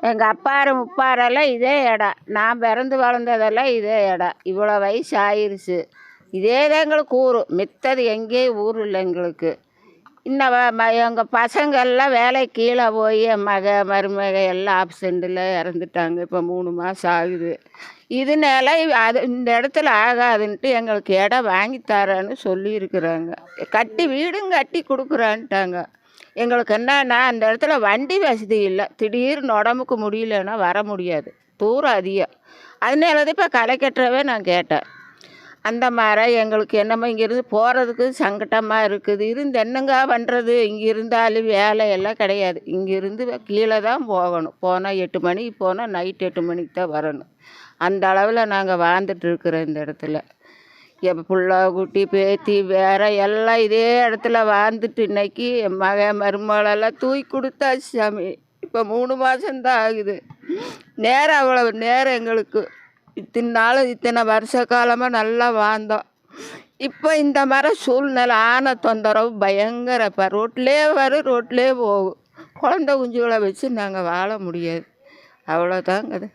எங்கள் அப்பாரு முப்பாரெல்லாம் இதே இடம் நான் பிறந்து வளர்ந்ததெல்லாம் இதே இடம் இவ்வளோ வயசு ஆயிடுச்சு இதே தான் எங்களுக்கு ஊர். மித்தது எங்கேயும் ஊர் இல்லை எங்களுக்கு. இன்னும் வ- எங்கள் பசங்கள்லாம் வேலைக்கு கீழே போய் என் மக மருமக எல்லாம் ஆப்சண்ட்டில் இறந்துட்டாங்க. இப்போ மூணு மாதம் ஆகுது. இதனால அது இந்த இடத்துல ஆகாதுன்ட்டு எங்களுக்கு இடம் வாங்கி தரேன்னு சொல்லியிருக்கிறாங்க. கட்டி வீடும் கட்டி கொடுக்குறான்ட்டாங்க. எங்களுக்கு என்னன்னா அந்த இடத்துல வண்டி வசதி இல்லை. திடீர்னு உடம்புக்கு முடியலன்னா வர முடியாது. தூரம் அதிகம் அதனால தான் இப்போ களை நான் கேட்டேன். அந்த மாதிரி எங்களுக்கு என்னமோ இங்கேருந்து போகிறதுக்கு சங்கட்டமாக இருக்குது. இருந்து என்னங்க பண்ணுறது இங்கே இருந்தாலும் வேலை எல்லாம் கிடையாது. இங்கேருந்து கீழே தான் போகணும். போனால் எட்டு மணிக்கு போனால் நைட் எட்டு மணிக்கு தான் வரணும். அந்த அளவில் நாங்கள் வாழ்ந்துட்டு இருக்கிறோம் இந்த இடத்துல. என் பிள்ளை குட்டி பேத்தி வேற எல்லாம் இதே இடத்துல வாழ்ந்துட்டு இன்னைக்கு என் மகன் மருமகளெல்லாம் தூக்கி கொடுத்தாச்சு சாமி. இப்போ மூணு மாதம்தான் ஆகுது. நேரம் அவ்வளோ நேரம் எங்களுக்கு. இத்தனை நாள் இத்தனை வருஷ காலமாக நல்லா வாழ்ந்தோம். இப்போ இந்த மாதிரி சூழ்நிலை ஆன தொந்தரவு பயங்கர. இப்போ ரோட்லேயே வரும் ரோட்லேயே போகும் குழந்த குஞ்சுகளை வச்சு நாங்கள் வாழ முடியாது. அவ்வளோதாங்க அது